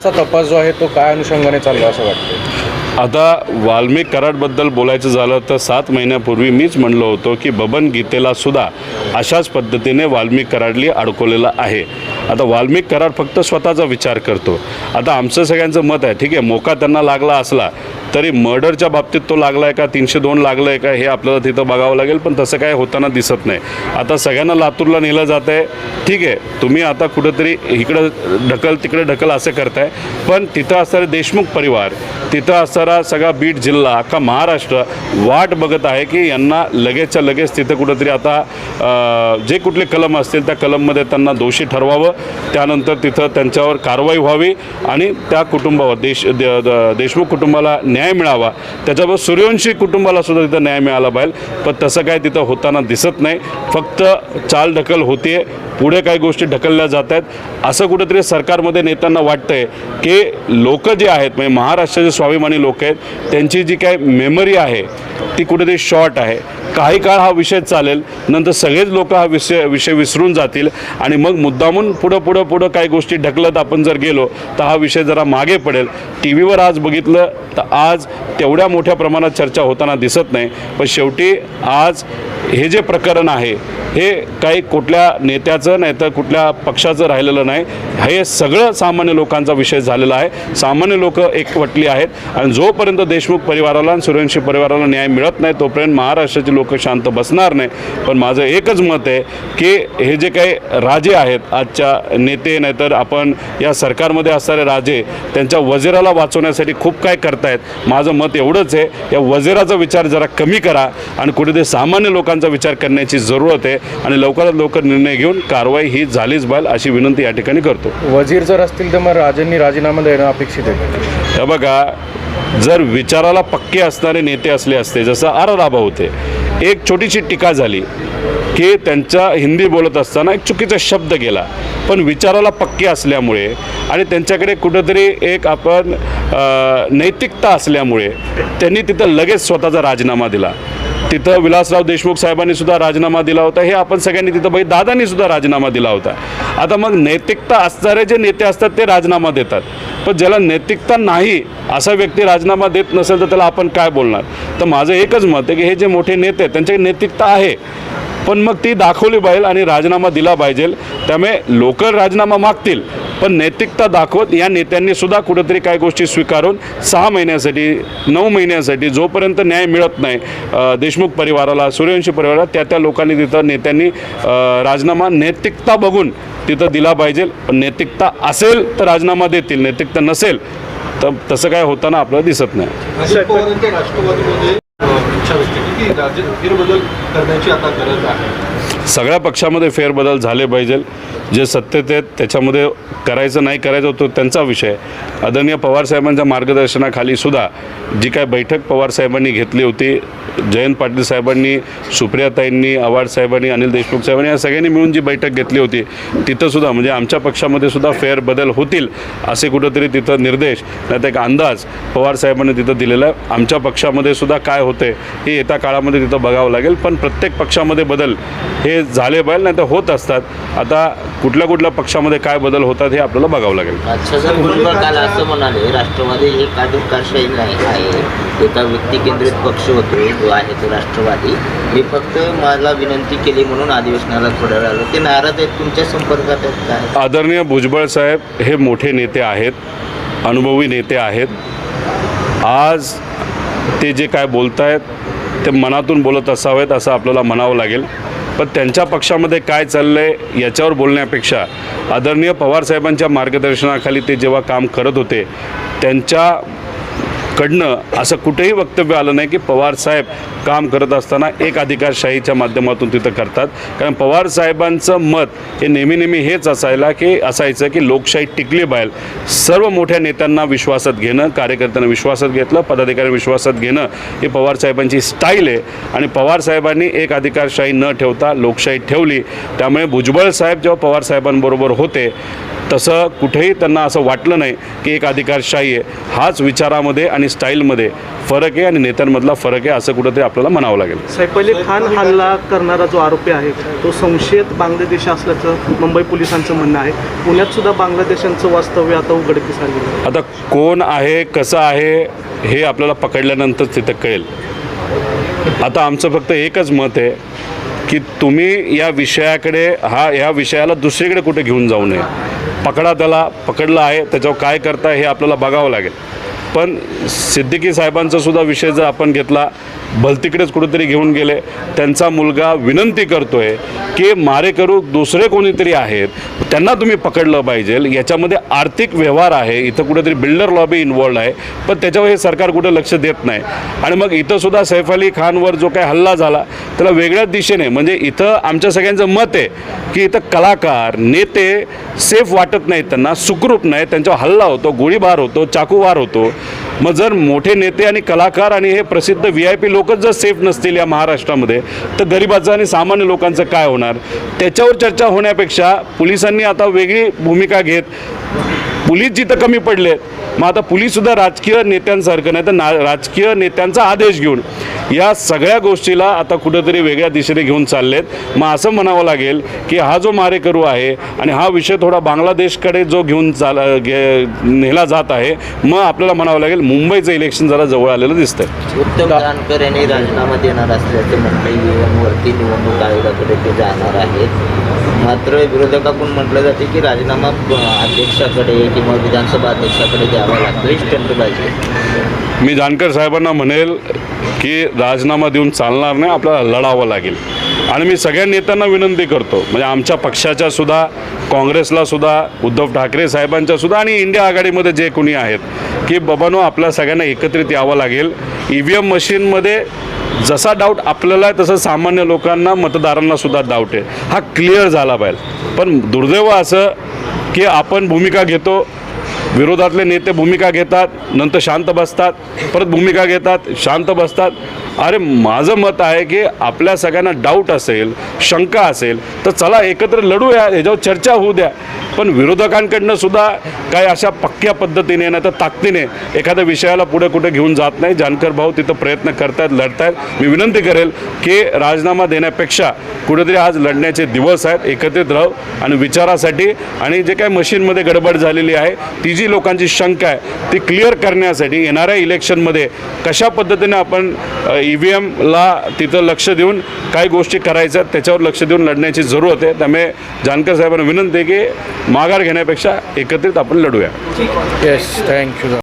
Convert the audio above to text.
चा तपास जो आहे तो काय अनुषंगाने चालला असं वाटतं आता वाल्मिक कराडबद्दल बोलायचं झालं तर सात महिन्यापूर्वी मीच म्हणलो होतो की बबन गीतेला सुद्धा अशाच पद्धतीने वाल्मिक कराडली अडकवलेलं आहे. आता वाल्मिक कराड फक्त स्वतःचा विचार करतो. आता आमचं सगळ्यांचं मत आहे ठीक आहे मोका त्यांना लागला असला तरी मर्डरच्या बाबतीत तो लागला आहे का तीनशे दोन लागलं आहे का हे आपल्याला तिथं बघावं लागेल पण तसं काय होताना दिसत नाही. आता सगळ्यांना लातूरला नेलं जात आहे ठीक आहे तुम्ही आता कुठंतरी इकडं ढकल तिकडे ढकल असं करताय पण तिथं असणारे देशमुख परिवार तिथं असणारा सगळा बीड जिल्हा अख्खा महाराष्ट्र वाट बघत आहे की यांना लगेचच्या लगेच तिथं कुठंतरी आता जे कुठले कलम असतील त्या कलममध्ये त्यांना दोषी ठरवावं. त्यानंतर तिथं त्यांच्यावर कारवाई व्हावी आणि त्या कुटुंबावर देश द- देशमुख कुटुंबाला न्याय मिळावा. त्याच्याबरोबर सूर्यवंशी कुटुंबाला सुद्धा तिथं न्याय मिळाला पाहिजे पण तसं काय तिथं होताना दिसत नाही. फक्त चाल ढकल होते पुढे काही गोष्टी ढकलल्या जात आहेत. असं कुठेतरी सरकारमध्ये नेत्यांना वाटतंय की लोक जे आहेत म्हणजे महाराष्ट्राचे स्वाभिमानी लोक आहेत त्यांची जी काय मेमरी आहे ती कुठेतरी शॉर्ट आहे. काही काळ हा विषय चालेल नंतर सगळेच लोक हा विषय विषय विसरून जातील. आणि मग मुद्दामून पुढं पुढं पुढं काही गोष्टी ढकलत आपण जर गेलो तर हा विषय जरा मागे पडेल. टी व्हीवर आज बघितलं तर आज तेवढ्या मोठ्या प्रमाणात चर्चा होताना दिसत नाही. पण शेवटी आज हे जे प्रकरण आहे हे काही कुठल्या नेत्याचं नाही तर कुठल्या पक्षाचं राहिलेलं नाही. हे सगळं सामान्य लोकांचा विषय झालेला आहे. सामान्य लोक एकवटली आहेत. आणि जोपर्यंत देशमुख परिवाराला आणि सूर्यवंशी परिवाराला न्याय मिळत नाही तोपर्यंत महाराष्ट्राचे लोक शांत बसणार नाही. पण माझं एकच मत आहे की हे जे काही राजे आहेत आजच्या नेते नाहीतर आपण या सरकारमध्ये असणारे राजे त्यांच्या वजिराला वाचवण्यासाठी खूप काय करतायत. माझं मत एवढंच आहे. या वजिराचा विचार जरा कमी करा. आणि कुठेतरी सामान्य लोकांचा विचार करण्याची जरूरत आहे. आणि लवकरात लवकर निर्णय घेऊन कारवाई ही झालीच पाहिजे अशी विनंती या ठिकाणी करतो. वजीर जर असतील तर मग राजांनी राजीनामा देणं अपेक्षित आहे. बघा जर विचाराला पक्के असणारे नेते असले असते जसं आर राभा होते एक छोटीशी टीका झाली की त्यांचा हिंदी बोलत असताना एक चुकीचा शब्द गेला. पण विचाराला पक्के असल्यामुळे आणि त्यांच्याकडे कुठंतरी एक आपण नैतिकता असल्यामुळे त्यांनी तिथं लगेच स्वतःचा राजीनामा दिला. तिथं विलासराव देशमुख साहेबांनी सुद्धा राजीनामा दिला होता. हे आपण सगळ्यांनी तिथं बघित दादांनी सुद्धा राजीनामा दिला होता. आता मग नैतिकता असणारे जे नेते असतात ते राजीनामा देतात. पण ज्याला नैतिकता नाही असा व्यक्ती राजीनामा देत नसेल तर त्याला आपण काय बोलणार? तर माझं एकच मत आहे की हे जे मोठे नेते आहेत त्यांच्याकडे नैतिकता आहे. पण मग ती दाखवली पाहिजे आणि राजीनामा दिला पाहिजे. त्यामुळे लोकल राजीनामा मागतील. पण नैतिकता दाखवत या नेत्यांनी सुद्धा कुठेतरी काही गोष्टी स्वीकारून सहा महिन्यासाठी नऊ महिन्यासाठी जोपर्यंत न्याय मिळत नाही देशमुख परिवाराला सूर्यवंशी परिवाराला त्या त्या लोकांनी तिथं नेत्यांनी राजीनामा नैतिकता बघून तिथं दिला पाहिजे. पण नैतिकता असेल तर राजीनामा देतील नैतिकता नसेल तर तसं काय होताना आपल्याला दिसत नाही. इच्छा व्यक्त केली की राज्यात फेरबदल करण्याची आता गरज आहे. सगळ्या पक्षामध्ये फेरबदल झाले पाहिजे. जे सत्तेत आहेत त्याच्यामध्ये करायचं नाही करायचं तो त्यांचा विषय आदरणीय पवारसाहेबांच्या मार्गदर्शनाखाली सुद्धा जी काय बैठक पवारसाहेबांनी घेतली होती जयंत पाटील साहेबांनी सुप्रियाताईंनी आव्हाड साहेबांनी अनिल देशमुख साहेबांनी या सगळ्यांनी मिळून जी बैठक घेतली होती तिथंसुद्धा म्हणजे आमच्या पक्षामध्ये सुद्धा फेरबदल होतील असे कुठंतरी तिथं निर्देश नाही तर एक अंदाज पवारसाहेबांनी तिथं दिलेला आमच्या पक्षामध्ये सुद्धा काय होते हे येत्या काळामध्ये तिथं बघावं लागेल. पण प्रत्येक पक्षामध्ये बदल हे झाले पाहिजे नाही तर होत असतात. आता कुठल्या कुठल्या पक्षामध्ये काय बदल होतात हे आपल्याला बघावं लागेल. छगन भुजबळ काल असं म्हणाले राष्ट्रवादी हे कादुकारशाही नाही आहे? एका व्यक्ती केंद्रित पक्ष होतो जो आहे तो राष्ट्रवादी. मी फक्त मला विनंती केली म्हणून अधिवेशनाला वेळ आलो. ते नाराज आहेत तुमच्या संपर्कात आहेत काय आदरणीय भुजबळ साहेब हे मोठे नेते आहेत अनुभवी नेते आहेत. आज ते जे काय बोलत आहेत ते मनातून बोलत असावेत असं आपल्याला म्हणावं लागेल. पण त्यांच्या पक्षामध्ये काय चाललं आहे याच्यावर बोलण्यापेक्षा आदरणीय पवारसाहेबांच्या मार्गदर्शनाखाली ते जेव्हा काम करत होते त्यांच्या कडनं असं कुठेही वक्तव्य आलं नाही की पवार साहेब काम करत असताना एक अधिकारशाहीच्या माध्यमातून तिथं करतात. कारण पवार साहेबांचं मत हे नेहमी नेहमी हेच असायला की असायचं की लोकशाही टिकली पाहिजे. सर्व मोठ्या नेत्यांना विश्वासात घेणं कार्यकर्त्यांना विश्वासात घेतलं पदाधिकारी विश्वासात घेणं ही पवारसाहेबांची स्टाईल आहे. आणि पवार साहेबांनी एक अधिकारशाही न ठेवता लोकशाही ठेवली. त्यामुळे भुजबळ साहेब जेव्हा पवार साहेबांबरोबर होते तसं कुठेही त्यांना असं वाटलं नाही की एक अधिकारशाही आहे. हाच विचारामध्ये आणि आणि स्टाईलमध्ये फरक आहे आणि नेत्यांमधला फरक आहे असं कुठंतरी आपल्याला म्हणावं लागेल. सैफ अली खान हल्ला करणारा जो आरोपी आहे तो संशयित बांगलादेशी असल्याचं मुंबई पोलिसांचं म्हणणं आहे. पुण्यात सुद्धा बांगलादेशांचं वास्तव्य आता उघडकीस आहे. आता कोण आहे कसं आहे हे आपल्याला पकडल्यानंतर तिथं कळेल. आता आमचं फक्त एकच मत आहे की तुम्ही या विषयाकडे हा या विषयाला दुसरीकडे कुठे घेऊन जाऊ नये. पकडा त्याला पकडला आहे त्याच्यावर काय करता हे आपल्याला बघावं लागेल. पण सिद्दीकी साहेबांचा सुद्धा विषय जर आपण घेतला भलतीकडेच कुठेतरी घेऊन गेले त्यांचा मुलगा विनंती करतोय की मारेकरू दुसरे कोणीतरी आहेत त्यांना तुम्ही पकडलं पाहिजे. याच्यामध्ये आर्थिक व्यवहार आहे इथं कुठेतरी बिल्डर लॉबी इन्वॉल्ड आहे पण त्याच्यावर हे सरकार कुठं लक्ष देत नाही. आणि मग इथं सुद्धा सैफ अली खानवर जो काही हल्ला झाला त्याला वेगळ्याच दिशेने म्हणजे इथं आमच्या सगळ्यांचं मत आहे की इथं कलाकार नेते सेफ वाटत नाहीत त्यांना सुखरूप नाही त्यांच्यावर हल्ला होतो गोळीबार होतो चाकूवार होतो. मग जर मोठे नेते आणि कलाकार आणि हे प्रसिद्ध व्ही आय पी लोकच जर सेफ नसतील या महाराष्ट्रामध्ये तर गरिबाचं आणि सामान्य लोकांचं काय होणार? त्याच्यावर चर्चा होण्यापेक्षा पोलिसांनी आता वेगळी भूमिका घेत पोलीस जिथं कमी पडले मग आता पोलीससुद्धा राजकीय नेत्यांसारखं नाही तर ना राजकीय नेत्यांचा आदेश घेऊन या सगळ्या गोष्टीला आता कुठंतरी वेगळ्या दिशेने घेऊन चाललेत. मग असं म्हणावं लागेल की हा जो मारेकरू आहे आणि हा विषय थोडा बांगलादेशकडे जो घेऊन चाल गे नेला जात आहे मग आपल्याला म्हणावं लागेल मुंबईचं इलेक्शन जरा जवळ आलेलं दिसतंय. उत्तम जानकर यांनी राजीनामा देणार असल्याचं मुंबई वरती निवडणूक आयोगाकडे ते जाणार आहेत. मात्र विरोधकाकडून म्हटलं जाते की राजीनामा अध्यक्षाकडे किंवा विधानसभा अध्यक्षाकडे द्यावा लागतो स्टंट मी जानकर साहेबांना म्हणेल की राजीनामा देऊन चालणार नाही आपल्याला लढावं लागेल. आणि मी सगळ्या नेत्यांना विनंती करतो म्हणजे आमच्या पक्षाच्या सुद्धा काँग्रेसला सुद्धा उद्धव ठाकरे साहेबांच्या सुद्धा आणि इंडिया आघाडीमध्ये जे कोणी आहेत की बाबानो आपल्या सगळ्यांना एकत्रित यावं लागेल. ई व्ही एम मशीनमध्ये जसा डाऊट आपल्याला आहे तसं सामान्य लोकांना मतदारांना सुद्धा डाऊट आहे. हा क्लिअर झाला पाहिजे. पण दुर्दैव असं की आपण भूमिका घेतो विरोधातले नेते भूमिका घेतात नंतर शांत बसतात परत भूमिका घेतात शांत बसतात. अरे माझं मत आहे की आपल्या सगळ्यांना डाऊट असेल शंका असेल तर चला एकत्र लढूया ह्याच्यावर चर्चा होऊ द्या. पण विरोधकांकडनं सुद्धा काही अशा पक्क्या पद्धतीने नाही तर ताकदीने एखाद्या विषयाला पुढे कुठे घेऊन जात नाही. जानकर भाऊ तिथं प्रयत्न करतायत लढतायत. मी विनंती करेल की राजीनामा देण्यापेक्षा कुठेतरी आज लढण्याचे दिवस आहेत एकत्रित राहू आणि विचारासाठी आणि जे काही मशीनमध्ये गडबड झालेली आहे ती जी लोकांची शंका आहे ती क्लिअर करण्यासाठी येणाऱ्या इलेक्शनमध्ये कशा पद्धतीने आपण ई व्ही एमला तिथं लक्ष देऊन काही गोष्टी करायच्या त्याच्यावर लक्ष देऊन लढण्याची जरूरत आहे. त्यामुळे जानकर साहेबांना विनंती आहे की माघार घेण्यापेक्षा एकत्रित आपण लढूया. Yes thank you